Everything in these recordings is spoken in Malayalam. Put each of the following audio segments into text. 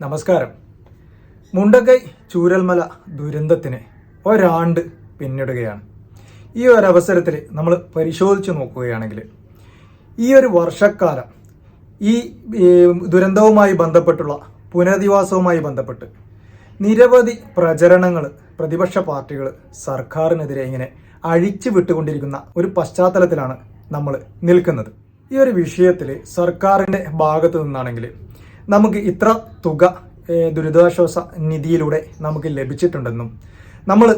നമസ്കാരം. മുണ്ടക്കൈ ചൂരൽമല ദുരന്തത്തിന് ഒരാണ്ട് പിന്നിടുകയാണ്. ഈ ഒരു അവസരത്തിൽ നമ്മൾ പരിശോധിച്ച് നോക്കുകയാണെങ്കിൽ ഈ ഒരു വർഷക്കാലം ഈ ദുരന്തവുമായി ബന്ധപ്പെട്ടുള്ള പുനരധിവാസവുമായി ബന്ധപ്പെട്ട് നിരവധി പ്രചരണങ്ങൾ പ്രതിപക്ഷ പാർട്ടികൾ സർക്കാരിനെതിരെ ഇങ്ങനെ അഴിച്ചു വിട്ടുകൊണ്ടിരിക്കുന്ന ഒരു പശ്ചാത്തലത്തിലാണ് നമ്മൾ നിൽക്കുന്നത്. ഈ ഒരു വിഷയത്തിൽ സർക്കാരിന്റെ ഭാഗത്തു നിന്നാണെങ്കിൽ നമുക്ക് ഇത്ര തുക ദുരിതാശ്വാസ നിധിയിലൂടെ നമുക്ക് ലഭിച്ചിട്ടുണ്ടെന്നും നമ്മൾ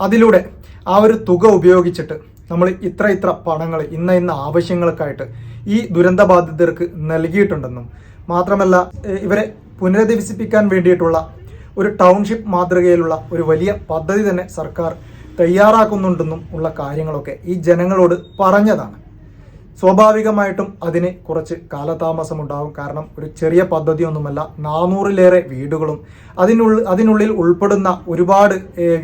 അതിലൂടെ ആ ഒരു തുക ഉപയോഗിച്ചിട്ട് നമ്മൾ ഇത്ര ഇത്ര പണങ്ങൾ ഇന്ന ഇന്ന ആവശ്യങ്ങൾക്കായിട്ട് ഈ ദുരന്ത ബാധിതർക്ക് നൽകിയിട്ടുണ്ടെന്നും മാത്രമല്ല ഇവരെ പുനരധിവസിപ്പിക്കാൻ വേണ്ടിയിട്ടുള്ള ഒരു ടൗൺഷിപ്പ് മാതൃകയിലുള്ള ഒരു വലിയ പദ്ധതി തന്നെ സർക്കാർ തയ്യാറാക്കുന്നുണ്ടെന്നും ഉള്ള കാര്യങ്ങളൊക്കെ ഈ ജനങ്ങളോട് പറഞ്ഞതാണ്. സ്വാഭാവികമായിട്ടും അതിന് കുറച്ച് കാലതാമസം ഉണ്ടാകും കാരണം ഒരു ചെറിയ പദ്ധതിയൊന്നുമല്ല നാനൂറിലേറെ വീടുകളും. അതിനുള്ള അതിനുള്ളിൽ ഉൾപ്പെടുന്ന ഒരുപാട്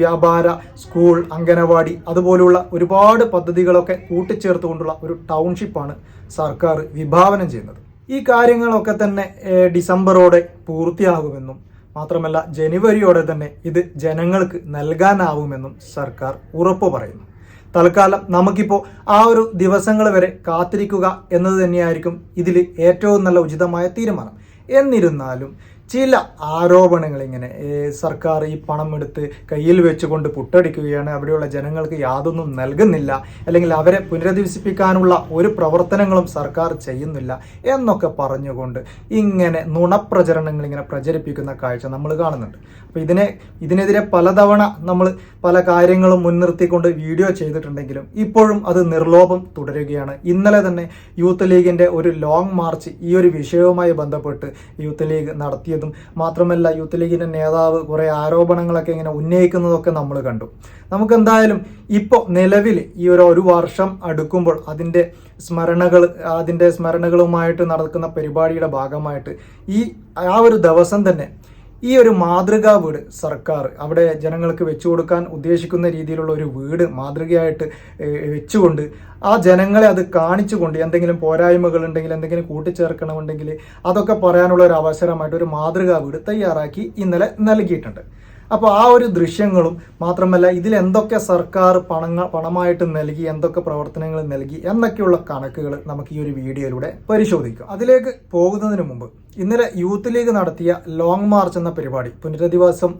വ്യാപാര സ്കൂൾ അംഗനവാടി അതുപോലുള്ള ഒരുപാട് പദ്ധതികളൊക്കെ കൂട്ടിച്ചേർത്തുകൊണ്ടുള്ള ഒരു ടൗൺഷിപ്പാണ് സർക്കാർ വിഭാവനം ചെയ്യുന്നത്. ഈ കാര്യങ്ങളൊക്കെ തന്നെ ഡിസംബറോടെ പൂർത്തിയാകുമെന്നും മാത്രമല്ല ജനുവരിയോടെ തന്നെ ഇത് ജനങ്ങൾക്ക് നൽകാനാവുമെന്നും സർക്കാർ ഉറപ്പു പറയുന്നു തൽക്കാലം നമുക്കിപ്പോൾ ആ ഒരു ദിവസങ്ങൾ വരെ കാത്തിരിക്കുക എന്നത് തന്നെയായിരിക്കും ഇതിൽ ഏറ്റവും നല്ല ഉചിതമായ തീരുമാനം. എന്നിരുന്നാലും ചില ആരോപണങ്ങൾ ഇങ്ങനെ സർക്കാർ ഈ പണം എടുത്ത് കയ്യിൽ വെച്ചുകൊണ്ട് പുട്ടടിക്കുകയാണ്. അവിടെയുള്ള ജനങ്ങൾക്ക് യാതൊന്നും നൽകുന്നില്ല. അല്ലെങ്കിൽ അവരെ പുനരധിവസിപ്പിക്കാനുള്ള ഒരു പ്രവർത്തനങ്ങളും സർക്കാർ ചെയ്യുന്നില്ല എന്നൊക്കെ പറഞ്ഞുകൊണ്ട് ഇങ്ങനെ നുണപ്രചരണങ്ങൾ ഇങ്ങനെ പ്രചരിപ്പിക്കുന്ന കാഴ്ച നമ്മൾ കാണുന്നുണ്ട്. അപ്പോൾ ഇതിനെ ഇതിനെതിരെ പലതവണ നമ്മൾ പല കാര്യങ്ങളും മുൻനിർത്തിക്കൊണ്ട് വീഡിയോ ചെയ്തിട്ടുണ്ടെങ്കിലും ഇപ്പോഴും അത് നിർലോഭം തുടരുകയാണ്. ഇന്നലെ തന്നെ യൂത്ത് ലീഗിന്റെ ഒരു ലോങ് മാർച്ച് ഈ ഒരു വിഷയവുമായി ബന്ധപ്പെട്ട് യൂത്ത് ലീഗ് നടത്തിയതും മാത്രമല്ല യൂത്ത് ലീഗിന്റെ നേതാവ് കുറേ ആരോപണങ്ങളൊക്കെ ഇങ്ങനെ ഉന്നയിക്കുന്നതൊക്കെ നമ്മൾ കണ്ടു. നമുക്ക് എന്തായാലും ഇപ്പോൾ നിലവിൽ ഈ ഒരു ഒരു വർഷം അടുക്കുമ്പോൾ അതിന്റെ സ്മരണകൾ അതിന്റെ സ്മരണകളുമായിട്ട് നടക്കുന്ന പരിപാടിയുടെ ഭാഗമായിട്ട് ഈ ആ ഒരു ദിവസം തന്നെ ഈ ഒരു മാതൃകാ വീട് സർക്കാർ അവിടെ ജനങ്ങൾക്ക് വെച്ചു കൊടുക്കാൻ ഉദ്ദേശിക്കുന്ന രീതിയിലുള്ള ഒരു വീട് മാതൃകയായിട്ട് വെച്ചുകൊണ്ട് ആ ജനങ്ങളെ അത് കാണിച്ചുകൊണ്ട് എന്തെങ്കിലും പോരായ്മകൾ ഉണ്ടെങ്കിൽ എന്തെങ്കിലും കൂട്ടിച്ചേർക്കണമെന്നുണ്ടെങ്കിൽ അതൊക്കെ പറയാനുള്ള ഒരു അവസരമായിട്ട് ഒരു മാതൃകാ വീട് തയ്യാറാക്കി ഇന്നലെ നൽകിയിട്ടുണ്ട്. അപ്പോൾ ആ ഒരു ദൃശ്യങ്ങളും മാത്രമല്ല ഇതിൽ എന്തൊക്കെ സർക്കാർ പണങ്ങൾ പണമായിട്ട് നൽകി എന്തൊക്കെ പ്രവർത്തനങ്ങൾ നൽകി എന്നൊക്കെയുള്ള കണക്കുകൾ നമുക്ക് ഈ ഒരു വീഡിയോയിലൂടെ പരിശോധിക്കാം. അതിലേക്ക് പോകുന്നതിന് മുമ്പ് ഇന്നലെ യൂത്ത് ലീഗ് നടത്തിയ ലോങ് മാർച്ച് എന്ന പരിപാടി പുനരധിവാസം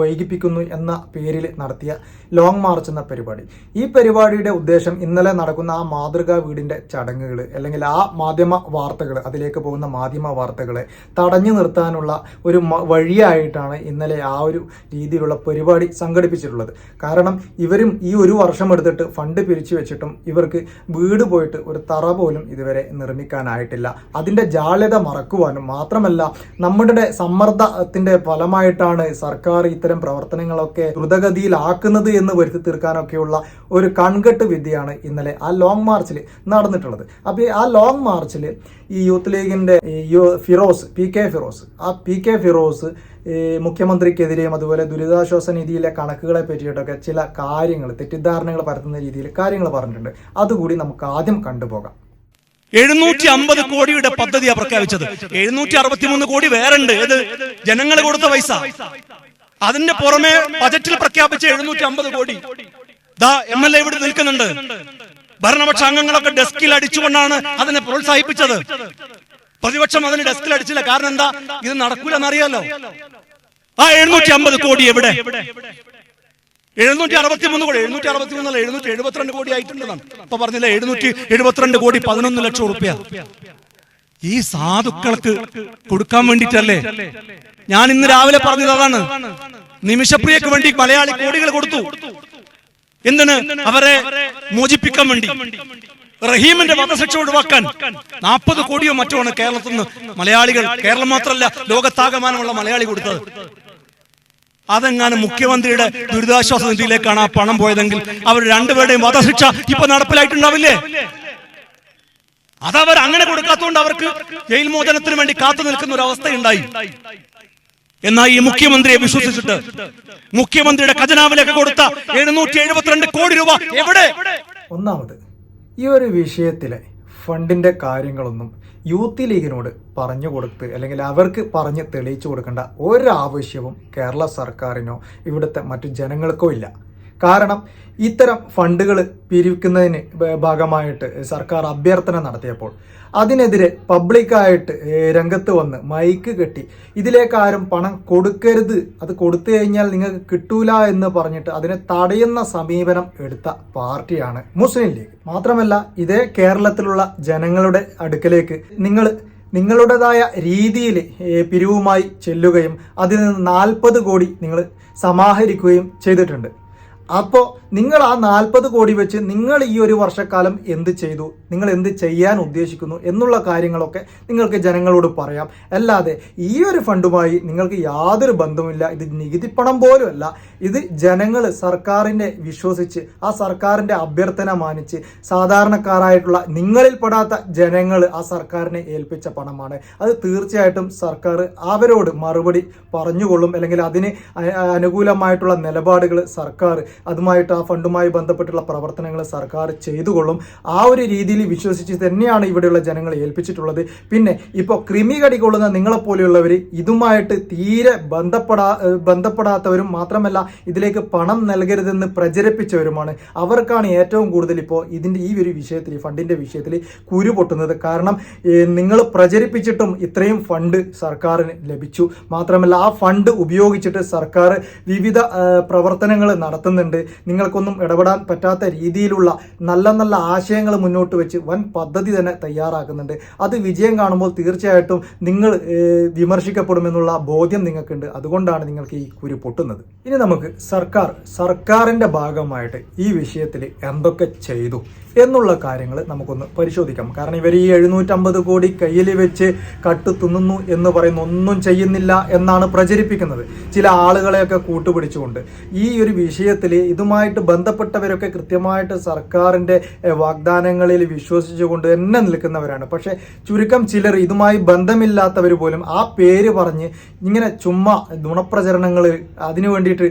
വൈകിപ്പിക്കുന്നു എന്ന പേരിൽ നടത്തിയ ലോങ് മാർച്ച് എന്ന പരിപാടി. ഈ പരിപാടിയുടെ ഉദ്ദേശം ഇന്നലെ നടക്കുന്ന ആ മാതൃകാ വീടിന്റെ ചടങ്ങുകൾ അല്ലെങ്കിൽ ആ മാധ്യമ വാർത്തകൾ അതിലേക്ക് പോകുന്ന മാധ്യമ വാർത്തകളെ തടഞ്ഞു നിർത്താനുള്ള ഒരു വഴിയായിട്ടാണ് ഇന്നലെ ആ ഒരു രീതിയിലുള്ള പരിപാടി സംഘടിപ്പിച്ചിട്ടുള്ളത്. കാരണം ഇവരും ഈ ഒരു വർഷം എടുത്തിട്ട് ഫണ്ട് പിരിച്ചു വെച്ചിട്ടും ഇവർക്ക് വീട് പോയിട്ട് ഒരു തറ പോലും ഇതുവരെ നിർമ്മിക്കാനായിട്ടില്ല. അതിന്റെ ജാള്യത മറക്കുവാനും മാത്രമല്ല നമ്മുടെ സമ്മർദ്ദത്തിന്റെ ഫലമായിട്ടാണ് സർക്കാർ ഇത്തരം പ്രവർത്തനങ്ങളൊക്കെ ദ്രുതഗതിയിലാക്കുന്നത് എന്ന് വരുത്തി തീർക്കാനൊക്കെയുള്ള ഒരു കൺകെട്ട് വിദ്യയാണ് ഇന്നലെ ആ ലോങ് മാർച്ചിൽ നടന്നിട്ടുള്ളത്. അപ്പോൾ ആ ലോങ് മാർച്ചിൽ ഈ യൂത്ത് ലീഗിന്റെ ഫിറോസ് പി കെ ഫിറോസ് ആ പി കെ ഫിറോസ് മുഖ്യമന്ത്രിക്കെതിരെയും അതുപോലെ ദുരിതാശ്വാസ നിധിയിലെ കണക്കുകളെ പറ്റിയിട്ടൊക്കെ ചില കാര്യങ്ങൾ തെറ്റിദ്ധാരണകൾ പരത്തുന്ന രീതിയിൽ കാര്യങ്ങൾ പറഞ്ഞിട്ടുണ്ട്. അതുകൂടി നമുക്ക് ആദ്യം കണ്ടുപോകാം. എഴുന്നൂറ്റി അമ്പത് കോടിയുടെ പദ്ധതിയാണ് പ്രഖ്യാപിച്ചത്. എഴുന്നൂറ്റി അറുപത്തിമൂന്ന് കോടി വേറെ ഉണ്ട് ഏത്? ജനങ്ങൾ കൊടുത്ത പൈസ. അതിന്റെ പുറമെ ബജറ്റിൽ പ്രഖ്യാപിച്ച എഴുന്നൂറ്റി അമ്പത് കോടി. ദാ എം എൽ എ ഇവിടെ നിൽക്കുന്നുണ്ട്. ഭരണപക്ഷ അംഗങ്ങളൊക്കെ ഡെസ്കിൽ അടിച്ചുകൊണ്ടാണ് അതിനെ പ്രോത്സാഹിപ്പിച്ചത്. പ്രതിപക്ഷം അതിന് ഡെസ്കിൽ അടിച്ചില്ല. കാരണം എന്താ? ഇത് നടക്കൂലെന്നറിയാലോ. ആ എഴുന്നൂറ്റി അമ്പത് കോടി എവിടെ? എഴുന്നൂറ്റി അറുപത്തി മൂന്ന് കോടി എഴുന്നൂറ്റി അറുപത്തി മൂന്നല്ല എഴുന്നൂറ്റി എഴുപത്തിരണ്ട് കോടി ആയിട്ടുണ്ടെന്നാണ് ഇപ്പൊ പറഞ്ഞില്ല എഴുന്നൂറ്റി എഴുപത്തിരണ്ട് കോടി പതിനൊന്ന് ലക്ഷം റുപ്യ ഈ സാധുക്കൾക്ക് കൊടുക്കാൻ വേണ്ടിട്ടല്ലേ? ഞാൻ ഇന്ന് രാവിലെ പറഞ്ഞത് അതാണ്. നിമിഷപ്രിയക്ക് വേണ്ടി മലയാളി കോടികൾ കൊടുത്തു. എന്തിന്? അവരെ മോചിപ്പിക്കാൻ വേണ്ടി. റഹീമിന്റെ വധശിക്ഷ ഒഴിവാക്കാൻ. നാൽപ്പത് കോടിയോ മറ്റോ ആണ് കേരളത്തിൽ നിന്ന് മലയാളികൾ കേരളം മാത്രമല്ല ലോകത്താകമാനമുള്ള മലയാളി കൊടുത്തത്. അതെങ്ങാനും മുഖ്യമന്ത്രിയുടെ ദുരിതാശ്വാസ നിധിയിലേക്കാണ് ആ പണം പോയതെങ്കിൽ അവർ രണ്ടുപേരുടെയും വധശിക്ഷ ഇപ്പൊ നടപ്പിലായിട്ടുണ്ടാവില്ലേ? അതവർ അങ്ങനെ കൊടുക്കാത്തതുകൊണ്ട് അവർക്ക് ജയിൽ മോചനത്തിന് വേണ്ടി കാത്തു നിൽക്കുന്ന ഒരു അവസ്ഥയുണ്ടായി. എന്നാൽ ഈ മുഖ്യമന്ത്രിയെ വിശ്വസിച്ചിട്ട് മുഖ്യമന്ത്രിയുടെ ഖജനാവിലേക്ക് കൊടുത്ത എഴുന്നൂറ്റി എഴുപത്തിരണ്ട് കോടി രൂപ എവിടെ? ഒന്നാമത് ഈ ഒരു വിഷയത്തിലെ ഫണ്ടിന്റെ കാര്യങ്ങളൊന്നും യൂത്ത് ലീഗിനോട് പറഞ്ഞു കൊടുത്ത് അല്ലെങ്കിൽ അവർക്ക് പറഞ്ഞ് തെളിയിച്ചു കൊടുക്കേണ്ട ഒരാവശ്യവും കേരള സർക്കാരിനോ ഇവിടുത്തെ മറ്റു ജനങ്ങൾക്കോ ഇല്ല. കാരണം ഇത്തരം ഫണ്ടുകൾ പിരിക്കുന്നതിന് ഭാഗമായിട്ട് സർക്കാർ അഭ്യർത്ഥന നടത്തിയപ്പോൾ അതിനെതിരെ പബ്ലിക്കായിട്ട് രംഗത്ത് വന്ന് മൈക്ക് കെട്ടി ഇതിലേക്ക് ആരും പണം കൊടുക്കരുത് അത് കൊടുത്തു കഴിഞ്ഞാൽ നിങ്ങൾക്ക് കിട്ടൂല എന്ന് പറഞ്ഞിട്ട് അതിനെ തടയുന്ന സമീപനം എടുത്ത പാർട്ടിയാണ് മുസ്ലിം ലീഗ്. മാത്രമല്ല ഇതേ കേരളത്തിലുള്ള ജനങ്ങളുടെ അടുക്കലേക്ക് നിങ്ങൾ നിങ്ങളുടേതായ രീതിയിൽ പിരിവുമായി ചെല്ലുകയും അതിൽ നിന്ന് നാൽപ്പത് കോടി നിങ്ങൾ സമാഹരിക്കുകയും ചെയ്തിട്ടുണ്ട്. അപ്പോൾ നിങ്ങൾ ആ നാൽപ്പത് കോടി വെച്ച് നിങ്ങൾ ഈ ഒരു വർഷക്കാലം എന്ത് ചെയ്തു? നിങ്ങൾ എന്ത് ചെയ്യാൻ ഉദ്ദേശിക്കുന്നു എന്നുള്ള കാര്യങ്ങളൊക്കെ നിങ്ങൾക്ക് ജനങ്ങളോട് പറയാം. അല്ലാതെ ഈ ഒരു ഫണ്ടുമായി നിങ്ങൾക്ക് യാതൊരു ബന്ധവുമില്ല. ഇത് നികുതി പണം പോലുമല്ല. ഇത് ജനങ്ങൾ സർക്കാരിനെ വിശ്വസിച്ച് ആ സർക്കാരിന്റെ അഭ്യർത്ഥന മാനിച്ച് സാധാരണക്കാരായിട്ടുള്ള നിങ്ങളിൽ പെടാത്ത ജനങ്ങൾ ആ സർക്കാരിനെ ഏൽപ്പിച്ച പണമാണ്. അത് തീർച്ചയായിട്ടും സർക്കാർ അവരോട് മറുപടി പറഞ്ഞുകൊള്ളും. അല്ലെങ്കിൽ അതിന് അനുകൂലമായിട്ടുള്ള നിലപാടുകൾ സർക്കാർ അതുമായിട്ട് ആ ഫണ്ടുമായി ബന്ധപ്പെട്ടുള്ള പ്രവർത്തനങ്ങൾ സർക്കാർ ചെയ്തുകൊള്ളും. ആ ഒരു രീതിയിൽ വിശ്വസിച്ച് തന്നെയാണ് ഇവിടെയുള്ള ജനങ്ങൾ ഏൽപ്പിച്ചിട്ടുള്ളത്. പിന്നെ ഇപ്പോൾ ക്രിമി കടികൊള്ളുന്ന നിങ്ങളെപ്പോലെയുള്ളവർ ഇതുമായിട്ട് തീരെ ബന്ധപ്പെടാ ബന്ധപ്പെടാത്തവരും മാത്രമല്ല ഇതിലേക്ക് പണം നൽകരുതെന്ന് പ്രചരിപ്പിച്ചവരുമാണ്. അവർക്കാണ് ഏറ്റവും കൂടുതൽ ഇപ്പോൾ ഇതിന്റെ ഈ ഒരു വിഷയത്തിൽ ഫണ്ടിന്റെ വിഷയത്തിൽ കുരു പൊട്ടുന്നത്. കാരണം നിങ്ങൾ പ്രചരിപ്പിച്ചിട്ടും ഇത്രയും ഫണ്ട് സർക്കാരിന് ലഭിച്ചു. മാത്രമല്ല ആ ഫണ്ട് ഉപയോഗിച്ചിട്ട് സർക്കാർ വിവിധ പ്രവർത്തനങ്ങൾ നടത്തുന്നുണ്ട്. നിങ്ങൾക്കൊന്നും ഇടപെടാൻ പറ്റാത്ത രീതിയിലുള്ള നല്ല നല്ല ആശയങ്ങൾ മുന്നോട്ട് വെച്ച് വൻ പദ്ധതി തന്നെ തയ്യാറാക്കുന്നുണ്ട്. അത് വിജയം കാണുമ്പോൾ തീർച്ചയായിട്ടും നിങ്ങൾ വിമർശിക്കപ്പെടുമെന്നുള്ള ബോധ്യം നിങ്ങൾക്കുണ്ട്. അതുകൊണ്ടാണ് നിങ്ങൾക്ക് ഈ കുരു പൊട്ടുന്നത്. ഇനി നമുക്ക് സർക്കാർ സർക്കാരിന്റെ ഭാഗമായിട്ട് ഈ വിഷയത്തിൽ എന്തൊക്കെ ചെയ്തു? എന്നുള്ള കാര്യങ്ങൾ നമുക്കൊന്ന് പരിശോധിക്കാം. കാരണം ഇവർ ഈ എഴുന്നൂറ്റമ്പത് കോടി കയ്യിൽ വെച്ച് കട്ട് തിന്നുന്നു എന്ന് പറയുന്ന ഒന്നും ചെയ്യുന്നില്ല എന്നാണ് പ്രചരിപ്പിക്കുന്നത്. ചില ആളുകളെയൊക്കെ കൂട്ടുപിടിച്ചുകൊണ്ട്. ഈ ഒരു വിഷയത്തിൽ ഇതുമായിട്ട് ബന്ധപ്പെട്ടവരൊക്കെ കൃത്യമായിട്ട് സർക്കാരിന്റെ വാഗ്ദാനങ്ങളിൽ വിശ്വസിച്ചുകൊണ്ട് തന്നെ നിൽക്കുന്നവരാണ്. പക്ഷേ ചുരുക്കം ചിലർ ഇതുമായി ബന്ധമില്ലാത്തവർ പോലും ആ പേര് പറഞ്ഞ് ഇങ്ങനെ ചുമ്മാ നുണപ്രചരണങ്ങൾ അതിനു വേണ്ടിയിട്ട്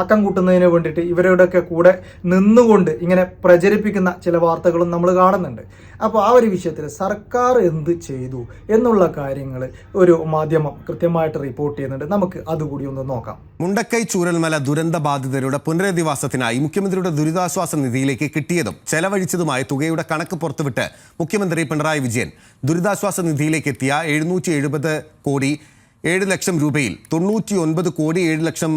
ആക്കം കൂട്ടുന്നതിന് വേണ്ടിയിട്ട് ഇവരുടെയൊക്കെ കൂടെ നിന്നുകൊണ്ട് ഇങ്ങനെ പ്രചരിപ്പിക്കുന്ന ചില വാർത്തകളും നമ്മൾ കാണുന്നുണ്ട്. അപ്പോൾ ആ ഒരു വിഷയത്തിൽ സർക്കാർ എന്ത് ചെയ്തു എന്നുള്ള കാര്യങ്ങൾ ഒരു മാധ്യമം കൃത്യമായിട്ട് റിപ്പോർട്ട് ചെയ്യുന്നുണ്ട്. നമുക്ക് അതുകൂടി ഒന്ന് നോക്കാം. മുണ്ടക്കൈ ചൂരൽമല ദുരന്ത ബാധിതരുടെ പുനരധിവാസത്തിനായി മുഖ്യമന്ത്രിയുടെ ദുരിതാശ്വാസ നിധിയിലേക്ക് കിട്ടിയതും ചെലവഴിച്ചതുമായ തുകയുടെ കണക്ക് പുറത്തുവിട്ട് മുഖ്യമന്ത്രി പിണറായി വിജയൻ ദുരിതാശ്വാസ നിധിയിലേക്ക് എത്തിയ എഴുന്നൂറ്റി കോടി ഏഴ് ലക്ഷം രൂപയിൽ തൊണ്ണൂറ്റി ഒൻപത് കോടി ഏഴ് ലക്ഷം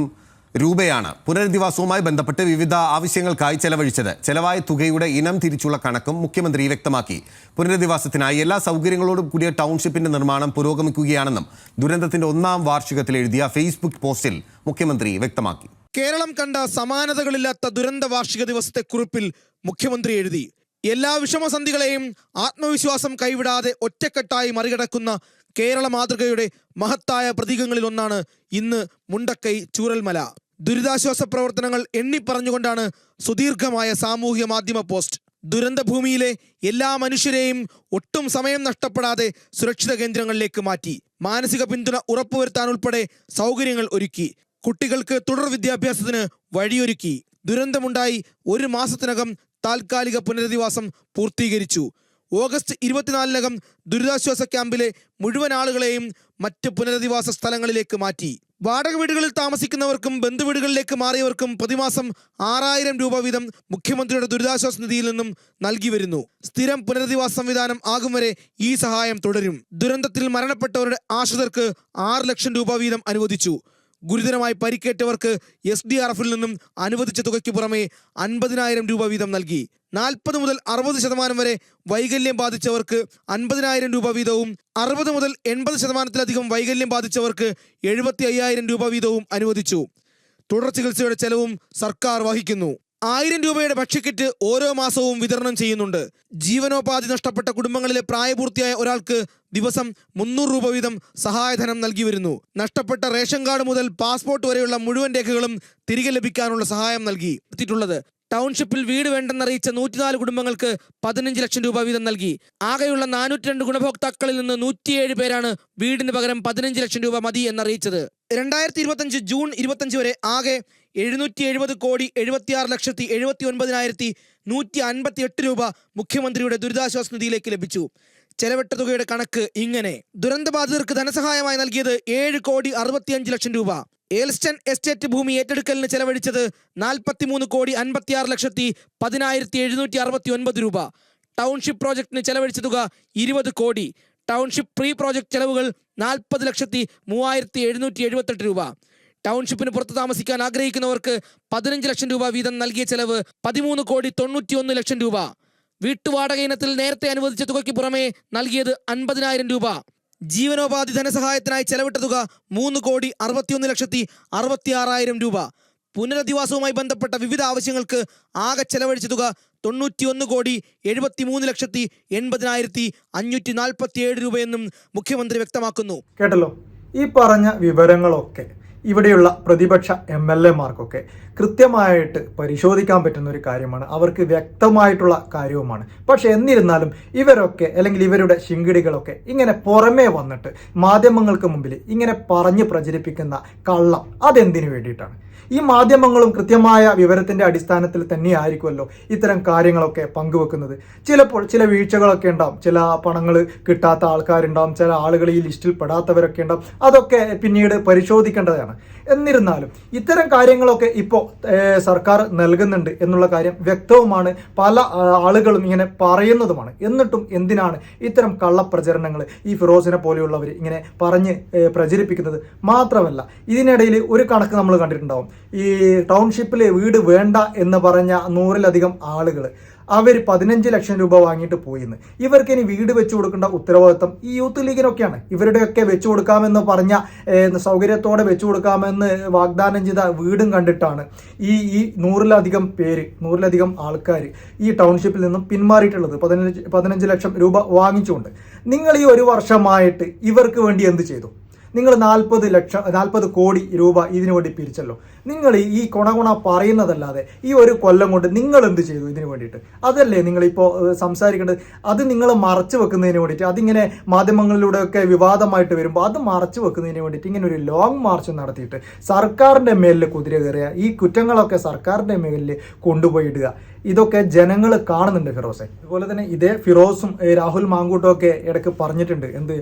രൂപയാണ് പുനരധിവാസവുമായി ബന്ധപ്പെട്ട് വിവിധ ആവശ്യങ്ങൾക്കായി ചെലവഴിച്ചത്. ചെലവായ തുകയുടെ ഇനം തിരിച്ചുള്ള കണക്കും മുഖ്യമന്ത്രി വ്യക്തമാക്കി. പുനരധിവാസത്തിനായി എല്ലാ സൗകര്യങ്ങളോടും കൂടിയ ടൗൺഷിപ്പിന്റെ നിർമ്മാണം പുരോഗമിക്കുകയാണെന്നും ദുരന്തത്തിന്റെ ഒന്നാം വാർഷികത്തിൽ എഴുതിയ ഫേസ്ബുക്ക് പോസ്റ്റിൽ മുഖ്യമന്ത്രി വ്യക്തമാക്കി. കേരളം കണ്ട സമാനതകളില്ലാത്ത ദുരന്ത വാർഷിക ദിവസത്തെ കുറിപ്പിൽ മുഖ്യമന്ത്രി എഴുതി. എല്ലാ വിഷമസന്ധികളെയും ആത്മവിശ്വാസം കൈവിടാതെ ഒറ്റക്കെട്ടായി മറികടക്കുന്ന കേരള മാതൃകയുടെ മഹത്തായ പ്രതീകങ്ങളിലൊന്നാണ് ഇന്ന് മുണ്ടക്കൈ ചൂരൽമല. ദുരിതാശ്വാസ പ്രവർത്തനങ്ങൾ എണ്ണിപ്പറഞ്ഞുകൊണ്ടാണ് സുദീർഘമായ സാമൂഹ്യ മാധ്യമ പോസ്റ്റ്. ദുരന്തഭൂമിയിലെ എല്ലാ മനുഷ്യരെയും ഒട്ടും സമയം നഷ്ടപ്പെടാതെ സുരക്ഷിത കേന്ദ്രങ്ങളിലേക്ക് മാറ്റി. മാനസിക പിന്തുണ ഉറപ്പുവരുത്താൻ ഉൾപ്പെടെ സൗകര്യങ്ങൾ ഒരുക്കി. കുട്ടികൾക്ക് തുടർ വിദ്യാഭ്യാസത്തിന് വഴിയൊരുക്കി. ദുരന്തമുണ്ടായി ഒരു മാസത്തിനകം താൽക്കാലിക പുനരധിവാസം പൂർത്തീകരിച്ചു. ഓഗസ്റ്റ് ഇരുപത്തിനാലിനകം ദുരിതാശ്വാസ ക്യാമ്പിലെ മുഴുവൻ ആളുകളെയും മറ്റ് പുനരധിവാസ സ്ഥലങ്ങളിലേക്ക് മാറ്റി. വാടക വീടുകളിൽ താമസിക്കുന്നവർക്കും ബന്ധുവീടുകളിലേക്ക് മാറിയവർക്കും പ്രതിമാസം ആറായിരം രൂപ വീതം മുഖ്യമന്ത്രിയുടെ ദുരിതാശ്വാസ നിധിയിൽ നിന്നും നൽകി വരുന്നു. സ്ഥിരം പുനരധിവാസ സംവിധാനം ആകും വരെ ഈ സഹായം തുടരും. ദുരന്തത്തിൽ മരണപ്പെട്ടവരുടെ ആശ്രിതർക്ക് ആറ് ലക്ഷം രൂപ വീതം അനുവദിച്ചു. ഗുരുതരമായി പരിക്കേറ്റവർക്ക് എസ് ഡി ആർ എഫിൽ നിന്നും അനുവദിച്ച തുകയ്ക്ക് പുറമെ അൻപതിനായിരം രൂപ വീതം നൽകി. നാൽപ്പത് മുതൽ അറുപത് ശതമാനം വരെ വൈകല്യം ബാധിച്ചവർക്ക് അൻപതിനായിരം രൂപ വീതവും അറുപത് മുതൽ എൺപത് ശതമാനത്തിലധികം വൈകല്യം ബാധിച്ചവർക്ക് എഴുപത്തി അയ്യായിരം രൂപ വീതവും അനുവദിച്ചു. തുടർ ചികിത്സയുടെ ചെലവും സർക്കാർ വഹിക്കുന്നു. ആയിരം രൂപയുടെ ഭക്ഷ്യക്കിറ്റ് ഓരോ മാസവും വിതരണം ചെയ്യുന്നുണ്ട്. ജീവനോപാധി നഷ്ടപ്പെട്ട കുടുംബങ്ങളിലെ പ്രായപൂർത്തിയായ ഒരാൾക്ക് ദിവസം മുന്നൂറ് രൂപ വീതം സഹായധനം നൽകി വരുന്നു. നഷ്ടപ്പെട്ട റേഷൻ കാർഡ് മുതൽ പാസ്പോർട്ട് വരെയുള്ള മുഴുവൻ രേഖകളും തിരികെ ലഭിക്കാനുള്ള സഹായം നൽകി എത്തിയിട്ടുള്ളത് ടൗൺഷിപ്പിൽ വീട് വേണ്ടെന്നറിയിച്ച നൂറ്റിനാല് കുടുംബങ്ങൾക്ക് പതിനഞ്ച് ലക്ഷം രൂപ വീതം നൽകി. ആകെയുള്ള നാനൂറ്റി രണ്ട് ഗുണഭോക്താക്കളിൽ നിന്ന് നൂറ്റിയേഴ് പേരാണ് വീടിന് പകരം പതിനഞ്ച് ലക്ഷം രൂപ മതി എന്നറിയിച്ചത്. രണ്ടായിരത്തി ഇരുപത്തഞ്ച് ജൂൺ ഇരുപത്തഞ്ച് വരെ ആകെ എഴുന്നൂറ്റി എഴുപത് കോടി എഴുപത്തിയാറ് ലക്ഷത്തി എഴുപത്തി ഒൻപതിനായിരത്തി നൂറ്റി അൻപത്തി എട്ട് രൂപ മുഖ്യമന്ത്രിയുടെ ദുരിതാശ്വാസ നിധിയിലേക്ക് ലഭിച്ചു. ചെലവിട്ട തുകയുടെ കണക്ക് ഇങ്ങനെ. ദുരന്തബാധിതർക്ക് ധനസഹായമായി നൽകിയത് ഏഴ് കോടി അറുപത്തിയഞ്ച് ലക്ഷം രൂപ. ഏൽസ്റ്റൺ എസ്റ്റേറ്റ് ഭൂമി ഏറ്റെടുക്കലിന് ചെലവഴിച്ചത് നാൽപ്പത്തിമൂന്ന് കോടി അൻപത്തിയാറ് ലക്ഷത്തി പതിനായിരത്തി എഴുന്നൂറ്റി അറുപത്തി ഒൻപത് രൂപ. ടൗൺഷിപ്പ് പ്രോജക്ടിന് ചെലവഴിച്ച തുക ഇരുപത് കോടി. ടൗൺഷിപ്പ് പ്രീ പ്രോജക്ട് ചെലവുകൾ നാൽപ്പത് ലക്ഷത്തി മൂവായിരത്തി എഴുന്നൂറ്റി എഴുപത്തെട്ട് രൂപ. ടൗൺഷിപ്പിന് പുറത്ത് താമസിക്കാൻ ആഗ്രഹിക്കുന്നവർക്ക് പതിനഞ്ച് ലക്ഷം രൂപ വീതം നൽകിയ ചെലവ് പതിമൂന്ന് കോടി തൊണ്ണൂറ്റിയൊന്ന് ലക്ഷം രൂപ. വീട്ടുവാടക ഇനത്തിൽ നേരത്തെ അനുവദിച്ച തുകയ്ക്ക് പുറമെ നൽകിയത് അൻപതിനായിരം രൂപ. ജീവനോപാധി ധനസഹായത്തിനായി ചെലവിട്ട തുക മൂന്ന് കോടി അറുപത്തിയൊന്ന് ലക്ഷത്തി അറുപത്തിയാറായിരം രൂപ. പുനരധിവാസവുമായി ബന്ധപ്പെട്ട വിവിധ ആവശ്യങ്ങൾക്ക് ആകെ ചെലവഴിച്ച തുക തൊണ്ണൂറ്റിയൊന്ന് കോടി എഴുപത്തിമൂന്ന് ലക്ഷത്തി എൺപതിനായിരത്തി അഞ്ഞൂറ്റി നാൽപ്പത്തിയേഴ് രൂപയെന്നും മുഖ്യമന്ത്രി വ്യക്തമാക്കുന്നു. കേട്ടല്ലോ? ഈ പറഞ്ഞ വിവരങ്ങളൊക്കെ ഇവിടെയുള്ള പ്രതിപക്ഷ എം എൽ എമാർക്കൊക്കെ കൃത്യമായിട്ട് പരിശോധിക്കാൻ പറ്റുന്ന ഒരു കാര്യമാണ്. അവർക്ക് വ്യക്തമായിട്ടുള്ള കാര്യവുമാണ്. പക്ഷെ എന്നിരുന്നാലും ഇവരൊക്കെ അല്ലെങ്കിൽ ഇവരുടെ ശിങ്കിടികളൊക്കെ ഇങ്ങനെ പുറമേ വന്നിട്ട് മാധ്യമങ്ങൾക്ക് മുമ്പിൽ ഇങ്ങനെ പറഞ്ഞ് പ്രചരിപ്പിക്കുന്ന കള്ളം അതെന്തിനു വേണ്ടിയിട്ടാണ്? ഈ മാധ്യമങ്ങളും കൃത്യമായ വിവരത്തിന്റെ അടിസ്ഥാനത്തിൽ തന്നെയായിരിക്കുമല്ലോ ഇത്തരം കാര്യങ്ങളൊക്കെ പങ്കുവെക്കുന്നത്. ചിലപ്പോൾ ചില വീഴ്ചകളൊക്കെ ഉണ്ടാവും. ചില പണങ്ങൾ കിട്ടാത്ത ആൾക്കാരുണ്ടാവും. ചില ആളുകൾ ഈ ലിസ്റ്റിൽ പെടാത്തവരൊക്കെ ഉണ്ടാവും. അതൊക്കെ പിന്നീട് പരിശോധിക്കേണ്ടതാണ്. എന്നിരുന്നാലും ഇത്തരം കാര്യങ്ങളൊക്കെ ഇപ്പോൾ സർക്കാർ നൽകുന്നുണ്ട് എന്നുള്ള കാര്യം വ്യക്തവുമാണ്. പല ആളുകളും ഇങ്ങനെ പറയുന്നതുമാണ്. എന്നിട്ടും എന്തിനാണ് ഇത്തരം കള്ളപ്രചരണങ്ങൾ ഈ ഫിറോസിനെ പോലെയുള്ളവർ ഇങ്ങനെ പറഞ്ഞ് പ്രചരിപ്പിക്കുന്നത്? മാത്രമല്ല ഇതിനിടയിൽ ഒരു കണക്ക് നമ്മൾ കണ്ടിട്ടുണ്ടാവും. ഈ ടൗൺഷിപ്പിലെ വീട് വേണ്ട എന്ന് പറഞ്ഞ നൂറിലധികം ആളുകൾ അവർ പതിനഞ്ച് ലക്ഷം രൂപ വാങ്ങിയിട്ട് പോയിന്ന്. ഇവർക്ക് ഇനി വീട് വെച്ചു കൊടുക്കേണ്ട ഉത്തരവാദിത്തം ഈ യൂത്ത് ലീഗിനൊക്കെയാണ്. ഇവരുടെയൊക്കെ വെച്ചു കൊടുക്കാമെന്ന് പറഞ്ഞ സൗകര്യത്തോടെ വെച്ചു കൊടുക്കാമെന്ന് വാഗ്ദാനം ചെയ്ത വീടും കണ്ടിട്ടാണ് ഈ ഈ നൂറിലധികം പേര് നൂറിലധികം ആൾക്കാർ ഈ ടൗൺഷിപ്പിൽ നിന്നും പിന്മാറിയിട്ടുള്ളത്. പതിനഞ്ച് പതിനഞ്ച് ലക്ഷം രൂപ വാങ്ങിച്ചുകൊണ്ട്. നിങ്ങൾ ഈ ഒരു വർഷമായിട്ട് ഇവർക്ക് വേണ്ടി എന്ത് ചെയ്തു? നിങ്ങൾ നാൽപ്പത് ലക്ഷം നാൽപ്പത് കോടി രൂപ ഇതിനു വേണ്ടി പിരിച്ചല്ലോ. നിങ്ങൾ ഈ കൊണ കൊണ പറയുന്നതല്ലാതെ ഈ ഒരു കൊല്ലം കൊണ്ട് നിങ്ങൾ എന്ത് ചെയ്തു ഇതിനു വേണ്ടിയിട്ട്? അതല്ലേ നിങ്ങളിപ്പോൾ സംസാരിക്കേണ്ടത് അത് നിങ്ങൾ മറച്ചു വെക്കുന്നതിന് വേണ്ടിയിട്ട് അതിങ്ങനെ മാധ്യമങ്ങളിലൂടെയൊക്കെ വിവാദമായിട്ട് വരുമ്പോൾ അത് മറച്ചു വെക്കുന്നതിന് വേണ്ടിയിട്ട് ഇങ്ങനെ ഒരു ലോങ് മാർച്ച് നടത്തിയിട്ട് സർക്കാരിന്റെ മേലിൽ കുതിര കയറുക ഈ കുറ്റങ്ങളൊക്കെ സർക്കാരിന്റെ മേലിൽ കൊണ്ടുപോയിടുക ഇതൊക്കെ ജനങ്ങൾ കാണുന്നുണ്ട് ഫിറോസെ. അതുപോലെ തന്നെ ഇതേ ഫിറോസും രാഹുൽ മാങ്കൂട്ടും ഒക്കെ ഇടയ്ക്ക് പറഞ്ഞിട്ടുണ്ട്. എന്ത്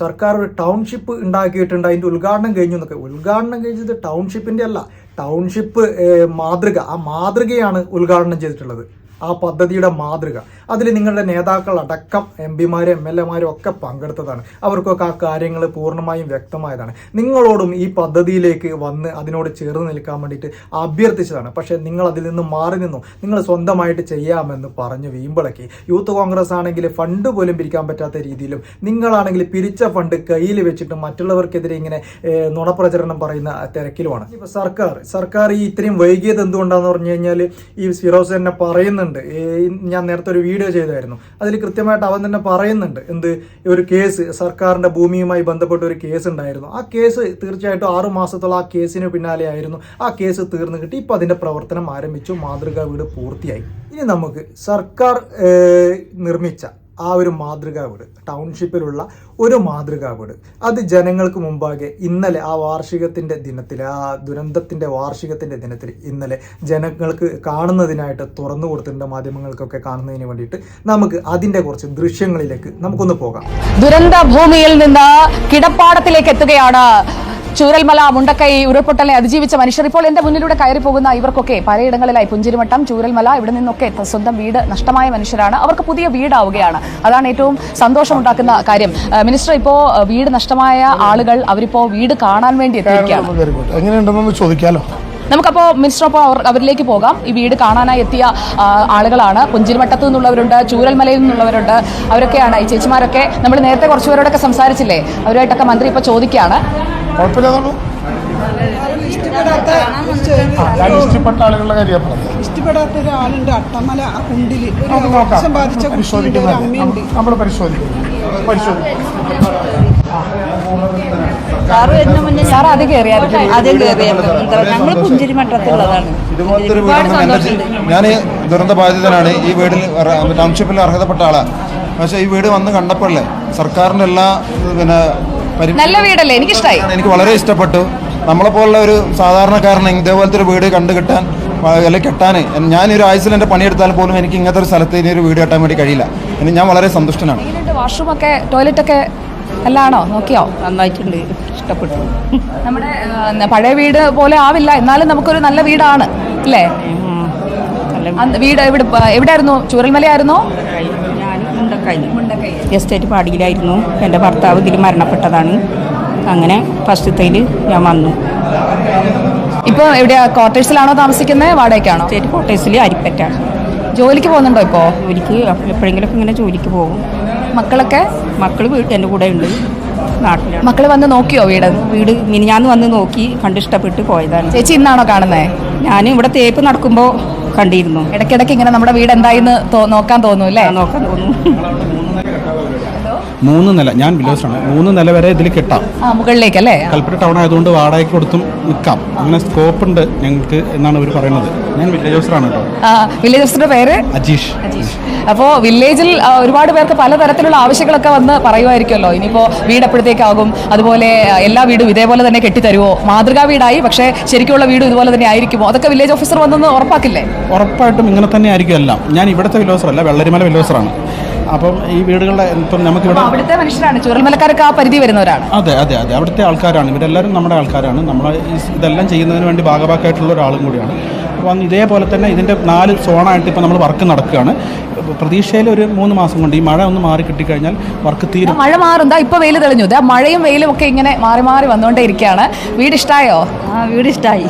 സർക്കാർ ഒരു ടൗൺഷിപ്പ് ഉണ്ടാക്കിയിട്ടുണ്ട്. അതിന്റെ ഉദ്ഘാടനം കഴിഞ്ഞു എന്നൊക്കെ. ഉദ്ഘാടനം കഴിഞ്ഞത് ടൗൺഷിപ്പിന്റെ അല്ല. ടൗൺഷിപ്പ് മാതൃക. ആ മാതൃകയാണ് ഉദ്ഘാടനം ചെയ്തിട്ടുള്ളത്. ആ പദ്ധതിയുടെ മാതൃക. അതിൽ നിങ്ങളുടെ നേതാക്കൾ അടക്കം എം പിമാരും എം എൽ എമാരും ഒക്കെ പങ്കെടുത്തതാണ്. അവർക്കൊക്കെ ആ കാര്യങ്ങൾ പൂർണമായും വ്യക്തമായതാണ്. നിങ്ങളോടും ഈ പദ്ധതിയിലേക്ക് വന്ന് അതിനോട് ചേർന്ന് നിൽക്കാൻ വേണ്ടിയിട്ട് അഭ്യർത്ഥിച്ചതാണ്. പക്ഷേ നിങ്ങൾ അതിൽ നിന്ന് മാറി നിന്നു. നിങ്ങൾ സ്വന്തമായിട്ട് ചെയ്യാമെന്ന് പറഞ്ഞു വീമ്പിളക്കി യൂത്ത് കോൺഗ്രസ് ആണെങ്കിൽ ഫണ്ട് പോലും പിരിക്കാൻ പറ്റാത്ത രീതിയിലും നിങ്ങളാണെങ്കിൽ പിരിച്ച ഫണ്ട് കയ്യിൽ വെച്ചിട്ട് മറ്റുള്ളവർക്കെതിരെ ഇങ്ങനെ നുണപ്രചരണം പറയുന്ന തിരക്കിലുമാണ്. ഇപ്പോൾ സർക്കാർ സർക്കാർ ഈ ഇത്രയും വൈകിയത് എന്തുകൊണ്ടാണെന്ന് പറഞ്ഞു കഴിഞ്ഞാൽ ഈ ഫിറോസ് തന്നെ പറയുന്നുണ്ട്. ഏഹ്, ഞാൻ നേരത്തെ ഒരു വീഡിയോ ചെയ്തായിരുന്നു. അതിൽ കൃത്യമായിട്ട് അവൻ തന്നെ പറയുന്നുണ്ട്. എന്ത്? ഒരു കേസ് സർക്കാരിന്റെ ഭൂമിയുമായി ബന്ധപ്പെട്ട ഒരു കേസ് ഉണ്ടായിരുന്നു. ആ കേസ് തീർച്ചയായിട്ടും ആറു മാസത്തോളം ആ കേസിന് പിന്നാലെ ആയിരുന്നു. ആ കേസ് തീർന്നു കിട്ടി. ഇപ്പം അതിന്റെ പ്രവർത്തനം ആരംഭിച്ചു. മാതൃകാ വീട് പൂർത്തിയായി. ഇനി നമുക്ക് സർക്കാർ നിർമ്മിച്ച ആ ഒരു മാതൃകാ വീട് ടൗൺഷിപ്പിലുള്ള ഒരു മാതൃകാ വീട്. അത് ജനങ്ങൾക്ക് മുമ്പാകെ ഇന്നലെ ആ വാർഷികത്തിന്റെ ദിനത്തിൽ ആ ദുരന്തത്തിന്റെ വാർഷികത്തിന്റെ ദിനത്തിൽ ഇന്നലെ ജനങ്ങൾക്ക് കാണുന്നതിനായിട്ട് തുറന്നു കൊടുത്തിട്ടുണ്ട് മാധ്യമങ്ങൾക്കൊക്കെ കാണുന്നതിന് വേണ്ടിയിട്ട്. നമുക്ക് അതിന്റെ കുറച്ച് ദൃശ്യങ്ങളിലേക്ക് നമുക്കൊന്ന് പോകാം. ദുരന്ത ഭൂമിയിൽ നിന്ന് കിടപ്പാടത്തിലേക്ക് എത്തുകയാണ് ചൂരൽമല മുണ്ടക്കൈ ഉരുൾപൊട്ടലിനെ അതിജീവിച്ച മനുഷ്യർ ഇപ്പോൾ എന്റെ മുന്നിലൂടെ കയറി പോകുന്ന ഇവർക്കൊക്കെ പലയിടങ്ങളിലായി പുഞ്ചിരിമട്ടം ചൂരൽമല ഇവിടെ നിന്നൊക്കെ സ്വന്തം വീട് നഷ്ടമായ മനുഷ്യരാണ്. അവർക്ക് പുതിയ വീടാവുകയാണ്. അതാണ് ഏറ്റവും സന്തോഷമുണ്ടാക്കുന്ന കാര്യം. മിനിസ്റ്റർ ഇപ്പോ വീട് നഷ്ടമായ ആളുകൾ അവരിപ്പോ വീട് കാണാൻ വേണ്ടി എത്തിയിരിക്കുകയാണ്. ചോദിക്കാലോ? നമുക്കപ്പോ മിനിസ്റ്റർ അപ്പോൾ അവരിലേക്ക് പോകാം. ഈ വീട് കാണാനായി എത്തിയ ആളുകളാണ്. പുഞ്ചിരിമട്ടത്തു നിന്നുള്ളവരുണ്ട് ചൂരൽമലയിൽ നിന്നുള്ളവരുണ്ട്. അവരൊക്കെയാണ് ഈ ചേച്ചിമാരൊക്കെ. നമ്മൾ നേരത്തെ കുറച്ചുപേരോടൊക്കെ സംസാരിച്ചില്ലേ? അവരുമായിട്ടൊക്കെ മന്ത്രി ഇപ്പോൾ ചോദിക്കുകയാണ്. ഞാൻ ഇഷ്ടപ്പെട്ട ആളുകളുടെ കാര്യം ഇഷ്ടപ്പെടാത്ത ഒരാളുണ്ട് അട്ടമല ആ കുണ്ടിൽ ബാധിച്ച നമ്മൾ പരിശോധിക്കും. പരിശോധിക്കും. സാറ് വരുന്ന മുന്നേ സാർ അത് കയറിയായിരുന്നു ആദ്യം കയറിയായിരുന്നു ഞങ്ങൾ പുഞ്ചിരി മട്ടത്തുള്ളതാണ് ഇതുപോലത്തെ ഒരുപാട് സന്തോഷമുണ്ട്. ഞാൻ ദുരന്ത ബാധിതനാണ് ഈ വീടിൽ ടൗൺഷിപ്പിൽ അർഹതപ്പെട്ട ആളാണ് പക്ഷേ ഈ വീട് വന്ന് കണ്ടപ്പോഴല്ലേ സർക്കാരിന്റെ എല്ലാ പിന്നെ നല്ല വീടല്ലേ? എനിക്ക് എനിക്കിഷ്ടായി എനിക്ക് വളരെ ഇഷ്ടപ്പെട്ടു. നമ്മളെ പോലുള്ള ഒരു സാധാരണക്കാരന് ഇതേപോലത്തെ ഒരു വീട് കണ്ടു കിട്ടാൻ അല്ലെങ്കിൽ കെട്ടാൻ ഞാൻ ഒരു ആഴ്ചയിൽ എന്റെ പണിയെടുത്താൽ പോലും എനിക്ക് ഇങ്ങനത്തെ ഒരു സ്ഥലത്ത് ഇനി ഒരു വീട് കെട്ടാൻ വേണ്ടി കഴിയില്ല. ഇനി ഞാൻ വളരെ സന്തുഷ്ടനാണ്. വാഷ്റൂം ഒക്കെ ടോയ്ലറ്റ് ഒക്കെ എല്ലാം ആണോ നോക്കിയോ? നന്നായിട്ടുണ്ട്. ഇഷ്ടപ്പെട്ടു. നമ്മുടെ പഴയ വീട് പോലെ ആവില്ല. എന്നാലും നമുക്കൊരു നല്ല വീടാണ്. അല്ലേ വീട് എവിടെ എവിടെയായിരുന്നു? ചൂരൽമലയായിരുന്നോ? ഞാൻ മുണ്ടക്കായി എസ്റ്റേറ്റ് പാടിയിലായിരുന്നു. എന്റെ ഭർത്താവ് ഇതിൽ മരണപ്പെട്ടതാണ്. അങ്ങനെ ഫസ്റ്റത്തേൽ ഞാൻ വന്നു. ഇപ്പോൾ എവിടെയാ? ക്വാർട്ടേഴ്സിലാണോ താമസിക്കുന്നത് വാടകയ്ക്കാണോ? സ്റ്റേറ്റ് ക്വാർട്ടേഴ്സിൽ അരിപ്പറ്റ ജോലിക്ക് പോകുന്നുണ്ടോ ഇപ്പോൾ ജോലിക്ക് എപ്പോഴെങ്കിലും ഇങ്ങനെ ജോലിക്ക് പോകും. മക്കളൊക്കെ? മക്കൾ വീട്ടിൽ എന്റെ കൂടെ ഉണ്ട് നാട്ടിലാണ്. മക്കൾ വന്ന് നോക്കിയോ വീട്? വീട് മിനിഞ്ഞാന്ന് വന്ന് നോക്കി കണ്ടിഷ്ടപ്പെട്ട് പോയതാണ്. ചേച്ചി ഇന്നാണോ കാണുന്നത് ഞാൻ ഇവിടെ തേപ്പ് നടക്കുമ്പോൾ കണ്ടിരുന്നു. ഇടയ്ക്കിടയ്ക്ക് ഇങ്ങനെ നമ്മുടെ വീട് എന്തായിന്ന് നോക്കാൻ തോന്നും അല്ലേ? നോക്കാൻ തോന്നുന്നു മൂന്ന് നില ഞാൻ വില്ലേജാണ് മൂന്ന് നില വരെ ഇതിൽ കിട്ടാം. മുകളിലേക്ക് അല്ലേ കൽപ്പറ്റ ടൗൺ ആയതുകൊണ്ട് വാടകയ്ക്ക് കൊടുത്തും നിൽക്കാം അങ്ങനെ സ്കോപ്പ് ഉണ്ട് ഞങ്ങൾക്ക് എന്നാണ് അവർ പറയുന്നത്. ഞാൻ വില്ലേജ് ഓഫീസറാണ് കേട്ടോ. വില്ലേജ് ഓഫീസറുടെ പേര്? അജീഷ്. അപ്പോൾ വില്ലേജിൽ ഒരുപാട് പേർക്ക് പലതരത്തിലുള്ള ആവശ്യങ്ങളൊക്കെ വന്ന് പറയുമായിരിക്കുമല്ലോ. ഇനിയിപ്പോൾ വീട് എപ്പോഴത്തേക്കാകും? അതുപോലെ എല്ലാ വീടും ഇതേപോലെ തന്നെ കെട്ടിത്തരുമോ മാതൃകാ വീടായി പക്ഷേ ശരിക്കുള്ള വീടും ഇതുപോലെ തന്നെ ആയിരിക്കുമോ? അതൊക്കെ വില്ലേജ് ഓഫീസർ വന്നൊന്ന് ഉറപ്പാക്കില്ലേ? ഉറപ്പായിട്ടും ഇങ്ങനെ തന്നെ ആയിരിക്കും എല്ലാം. ഞാൻ ഇവിടുത്തെ വില്ലോസറല്ല വെള്ളരിമല വില്ലോസറാണ് അപ്പം ഈ വീടുകളുടെ ഇപ്പം നമുക്കിവിടെ ഇവിടെ അവിടുത്തെ മനുഷ്യരാണ്. ചുരൽമലക്കാരൊക്കെ ആ പരിധി വരുന്നവരാണ്. അതെ അതെ അതെ. അവിടുത്തെ ആൾക്കാരാണ്. ഇവരെല്ലാവരും നമ്മുടെ ആൾക്കാരാണ്. നമ്മൾ ഇതെല്ലാം ചെയ്യുന്നതിന് വേണ്ടി ഭാഗഭാക്കായിട്ടുള്ള ഒരാളും കൂടിയാണ്. അപ്പം ഇതേപോലെ തന്നെ ഇതിന്റെ നാല് സോണായിട്ട് ഇപ്പോൾ നമ്മൾ വർക്ക് നടക്കുകയാണ്. പ്രതീക്ഷയിൽ ഒരു മൂന്ന് മാസം കൊണ്ട് ഈ മഴ ഒന്ന് മാറി കിട്ടിക്കഴിഞ്ഞാൽ വർക്ക് തീരും. മഴ മാറും. ദാ ഇപ്പൊ വെയിൽ തെളിഞ്ഞു. ദാ മഴയും വെയിലും ഒക്കെ ഇങ്ങനെ മാറി മാറി വന്നുകൊണ്ടേ ഇരിക്കുകയാണ് വീട് ഇഷ്ടമായോ ആ വീട് ഇഷ്ടമായി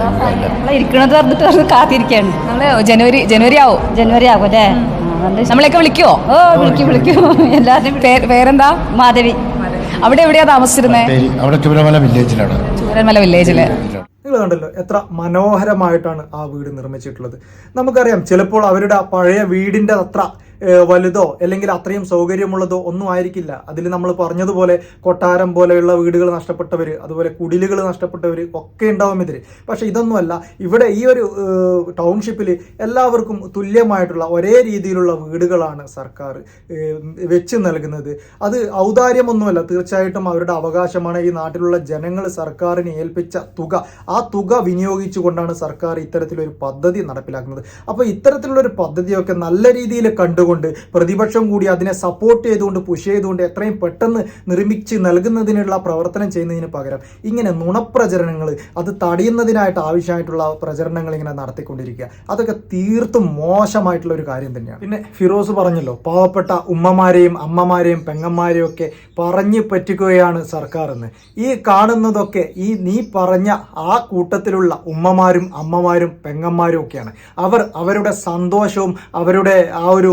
നമ്മൾ ഇരിക്കണത് പറഞ്ഞിട്ട് പറഞ്ഞ് കാത്തിരിക്കുകയാണ് നമ്മൾ ജനുവരി ജനുവരി ആവും. ജനുവരി ആവും അല്ലേ? നമ്മളെയൊക്കെ വിളിക്കുവോ? ഓ വിളിക്കും വിളിക്കും. എല്ലാവരും പേര്- പേരെന്താ? മാധവി. അവിടെ എവിടെയാ താമസിച്ചിരുന്നത് അവിടെ ചുരമല വില്ലേജിലാണ്. വില്ലേജിൽ. നിങ്ങൾ കണ്ടല്ലോ എത്ര മനോഹരമായിട്ടാണ് ആ വീട് നിർമ്മിച്ചിട്ടുള്ളത്. നമുക്കറിയാം ചിലപ്പോൾ അവരുടെ പഴയ വീടിന്റെ അത്ര വലുതോ അല്ലെങ്കിൽ അത്രയും സൗകര്യമുള്ളതോ ഒന്നും ആയിരിക്കില്ല. അതിൽ നമ്മൾ പറഞ്ഞതുപോലെ കൊട്ടാരം പോലെയുള്ള വീടുകൾ നഷ്ടപ്പെട്ടവർ അതുപോലെ കുടിലുകൾ നഷ്ടപ്പെട്ടവർ ഒക്കെ ഉണ്ടാവും ഇതിൽ. പക്ഷേ ഇതൊന്നുമല്ല. ഇവിടെ ഈ ഒരു ടൗൺഷിപ്പിൽ എല്ലാവർക്കും തുല്യമായിട്ടുള്ള ഒരേ രീതിയിലുള്ള വീടുകളാണ് സർക്കാർ വെച്ച് നൽകുന്നത്. അത് ഔദാര്യമൊന്നുമല്ല. തീർച്ചയായിട്ടും അവരുടെ അവകാശമാണ് ഈ നാട്ടിലുള്ള ജനങ്ങൾ സർക്കാരിന് ഏൽപ്പിച്ച തുക. ആ തുക വിനിയോഗിച്ചുകൊണ്ടാണ് സർക്കാർ ഇത്തരത്തിലൊരു പദ്ധതി നടപ്പിലാക്കുന്നത്. അപ്പോൾ ഇത്തരത്തിലുള്ള ഒരു പദ്ധതിയൊക്കെ നല്ല രീതിയിൽ കണ്ടുകൊണ്ട് പ്രതിപക്ഷം കൂടി അതിനെ സപ്പോർട്ട് ചെയ്തുകൊണ്ട് പുഷ് ചെയ്തുകൊണ്ട് എത്രയും പെട്ടെന്ന് നിർമ്മിച്ച് നൽകുന്നതിനുള്ള പ്രവർത്തനം ചെയ്യുന്നതിന് പകരം ഇങ്ങനെ നുണപ്രചരണങ്ങൾ അത് തടയുന്നതിനായിട്ട് ആവശ്യമായിട്ടുള്ള പ്രചരണങ്ങൾ ഇങ്ങനെ നടത്തിക്കൊണ്ടിരിക്കുക. അതൊക്കെ തീർത്തും മോശമായിട്ടുള്ള ഒരു കാര്യം തന്നെയാണ്. പിന്നെ ഫിറോസ് പറഞ്ഞല്ലോ പാവപ്പെട്ട ഉമ്മമാരെയും അമ്മമാരെയും പെങ്ങന്മാരെയും ഒക്കെ പറഞ്ഞു പറ്റിക്കുകയാണ് സർക്കാർ എന്ന് ഈ കാണുന്നതൊക്കെ ഈ നീ പറഞ്ഞ ആ കൂട്ടത്തിലുള്ള ഉമ്മമാരും അമ്മമാരും പെങ്ങന്മാരും ഒക്കെയാണ്. അവർ അവരുടെ സന്തോഷവും അവരുടെ ആ ഒരു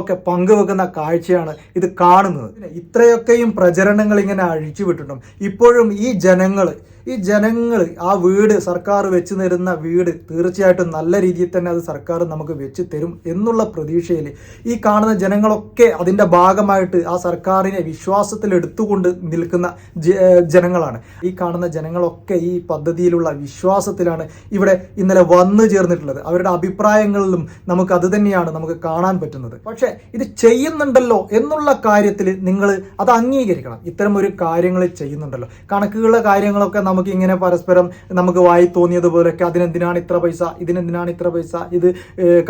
ഒക്കെ പങ്കുവെക്കുന്ന കാഴ്ചയാണ് ഇത് കാണുന്നത്. ഇത്രയൊക്കെയും പ്രചരണങ്ങൾ ഇങ്ങനെ അഴിച്ചു വിട്ടിട്ടും ഇപ്പോഴും ഈ ജനങ്ങൾ ഈ ജനങ്ങൾ ആ വീട് സർക്കാർ വെച്ച് തരുന്ന വീട് തീർച്ചയായിട്ടും നല്ല രീതിയിൽ തന്നെ അത് സർക്കാർ നമുക്ക് വെച്ച് തരും എന്നുള്ള പ്രതീക്ഷയിൽ ഈ കാണുന്ന ജനങ്ങളൊക്കെ അതിന്റെ ഭാഗമായിട്ട് ആ സർക്കാരിനെ വിശ്വാസത്തിൽ എടുത്തുകൊണ്ട് നിൽക്കുന്ന ജനങ്ങളാണ്. ഈ കാണുന്ന ജനങ്ങളൊക്കെ ഈ പദ്ധതിയിലുള്ള വിശ്വാസത്തിലാണ് ഇവിടെ ഇന്നലെ വന്നു ചേർന്നിട്ടുള്ളത്. അവരുടെ അഭിപ്രായങ്ങളിലും നമുക്ക് അത് തന്നെയാണ് നമുക്ക് കാണാൻ പറ്റുന്നത്. പക്ഷേ ഇത് ചെയ്യുന്നുണ്ടല്ലോ എന്നുള്ള കാര്യത്തിൽ നിങ്ങൾ അത് അംഗീകരിക്കണം. ഇത്തരം ഒരു കാര്യങ്ങൾ ചെയ്യുന്നുണ്ടല്ലോ. കണക്കുകളുടെ കാര്യങ്ങളൊക്കെ നമുക്ക് ഇങ്ങനെ പരസ്പരം നമുക്ക് വായി തോന്നിയതുപോലൊക്കെ അതിനെന്തിനാണ് ഇത്ര പൈസ? ഇതിനെന്തിനാണ് ഇത്ര പൈസ? ഇത്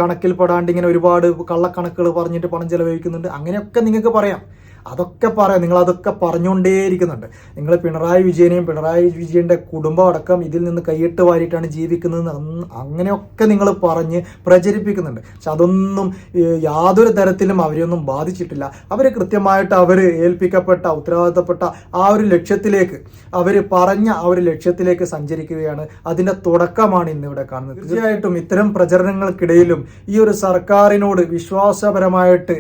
കണക്കിൽ പെടാണ്ട് ഇങ്ങനെ ഒരുപാട് കള്ളക്കണക്കുകൾ പറഞ്ഞിട്ട് പണം ചെലവഴിക്കുന്നുണ്ട്. അങ്ങനെയൊക്കെ നിങ്ങൾക്ക് പറയാം. അതൊക്കെ പറയാം. നിങ്ങൾ അതൊക്കെ പറഞ്ഞുകൊണ്ടേയിരിക്കുന്നുണ്ട്. നിങ്ങൾ പിണറായി വിജയനെയും പിണറായി വിജയന്റെ കുടുംബം അടക്കം ഇതിൽ നിന്ന് കൈയിട്ട് വാരിയിട്ടാണ് ജീവിക്കുന്നത് അങ്ങനെയൊക്കെ നിങ്ങൾ പറഞ്ഞ് പ്രചരിപ്പിക്കുന്നുണ്ട്. പക്ഷെ അതൊന്നും യാതൊരു തരത്തിലും അവരെയൊന്നും ബാധിച്ചിട്ടില്ല. അവർ കൃത്യമായിട്ട് അവർ ഏൽപ്പിക്കപ്പെട്ട ഉത്തരവാദിത്തപ്പെട്ട ആ ഒരു ലക്ഷ്യത്തിലേക്ക് അവർ പറഞ്ഞ ആ ഒരു ലക്ഷ്യത്തിലേക്ക് സഞ്ചരിക്കുകയാണ്. അതിന്റെ തുടക്കമാണ് ഇന്നിവിടെ കാണുന്നത്. തീർച്ചയായിട്ടും ഇത്തരം പ്രചരണങ്ങൾക്കിടയിലും ഈ ഒരു സർക്കാരിനോട് വിശ്വാസപരമായിട്ട്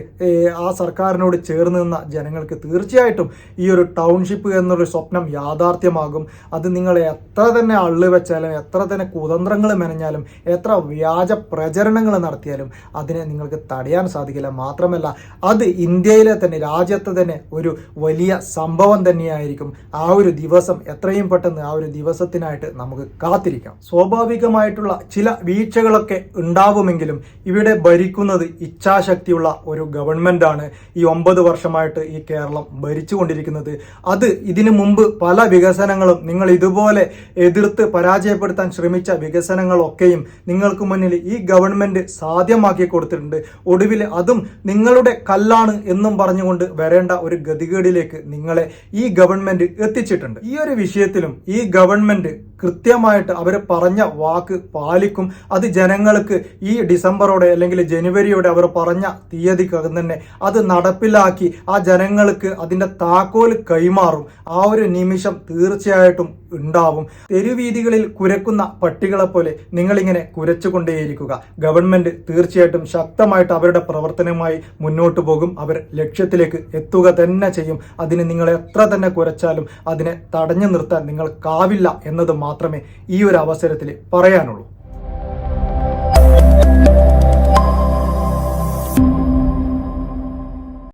ആ സർക്കാരിനോട് ചേർന്ന് നിന്ന ജനങ്ങൾക്ക് തീർച്ചയായിട്ടും ഈ ഒരു ടൗൺഷിപ്പ് എന്നൊരു സ്വപ്നം യാഥാർത്ഥ്യമാകും. അത് നിങ്ങൾ എത്ര തന്നെ അള്ളു വെച്ചാലും എത്ര തന്നെ കുതന്ത്രങ്ങൾ മെനഞ്ഞാലും എത്ര വ്യാജ പ്രചരണങ്ങൾ നടത്തിയാലും അതിനെ നിങ്ങൾക്ക് തടയാൻ സാധിക്കില്ല. മാത്രമല്ല അത് ഇന്ത്യയിലെ തന്നെ രാജ്യത്തെ തന്നെ ഒരു വലിയ സംഭവം തന്നെയായിരിക്കും. ആ ഒരു ദിവസം എത്രയും പെട്ടെന്ന് ആ ഒരു ദിവസത്തിനായിട്ട് നമുക്ക് കാത്തിരിക്കാം. സ്വാഭാവികമായിട്ടുള്ള ചില വീഴ്ചകളൊക്കെ ഉണ്ടാവുമെങ്കിലും ഇവിടെ ഭരിക്കുന്നത് ഇച്ഛാശക്തിയുള്ള ഒരു ഗവൺമെന്റാണ്. ഈ ഒമ്പത് വർഷമായിട്ട് ഈ കേരളം ഭരിച്ചുകൊണ്ടിരിക്കുന്നത്. അത് ഇതിനു മുമ്പ് പല വികസനങ്ങളും നിങ്ങൾ ഇതുപോലെ എതിർത്ത് പരാജയപ്പെടുത്താൻ ശ്രമിച്ച വികസനങ്ങളൊക്കെയും നിങ്ങൾക്ക് മുന്നിൽ ഈ ഗവൺമെന്റ് സാധ്യമാക്കി കൊടുത്തിട്ടുണ്ട്. ഒടുവിൽ അതും നിങ്ങളുടെ കല്ലാണ് എന്നും പറഞ്ഞുകൊണ്ട് വരേണ്ട ഒരു ഗതികേടിലേക്ക് നിങ്ങളെ ഈ ഗവൺമെന്റ് എത്തിച്ചിട്ടുണ്ട്. ഈ ഒരു വിഷയത്തിലും ഈ ഗവൺമെന്റ് കൃത്യമായിട്ട് അവർ പറഞ്ഞ വാക്ക് പാലിക്കും. അത് ജനങ്ങൾക്ക് ഈ ഡിസംബറോടെ അല്ലെങ്കിൽ ജനുവരിയോടെ അവർ പറഞ്ഞ തീയതിക്കകം തന്നെ അത് നടപ്പിലാക്കി ആ ജനങ്ങൾക്ക് അതിന്റെ താക്കോൽ കൈമാറും. ആ ഒരു നിമിഷം തീർച്ചയായിട്ടും ഉണ്ടാവും. തെരുവീതികളിൽ കുരക്കുന്ന പട്ടികളെ പോലെ നിങ്ങളിങ്ങനെ കുരച്ചുകൊണ്ടേയിരിക്കുക. ഗവൺമെന്റ് തീർച്ചയായിട്ടും ശക്തമായിട്ട് അവരുടെ പ്രവർത്തനവുമായി മുന്നോട്ട് പോകും. അവർ ലക്ഷ്യത്തിലേക്ക് എത്തുക തന്നെ ചെയ്യും. അതിന് നിങ്ങൾ എത്ര തന്നെ കുരച്ചാലും അതിനെ തടഞ്ഞു നിർത്താൻ നിങ്ങൾക്കാവില്ല എന്നത് മാത്രമേ ഈ ഒരു അവസരത്തിൽ പറയാനുള്ളൂ.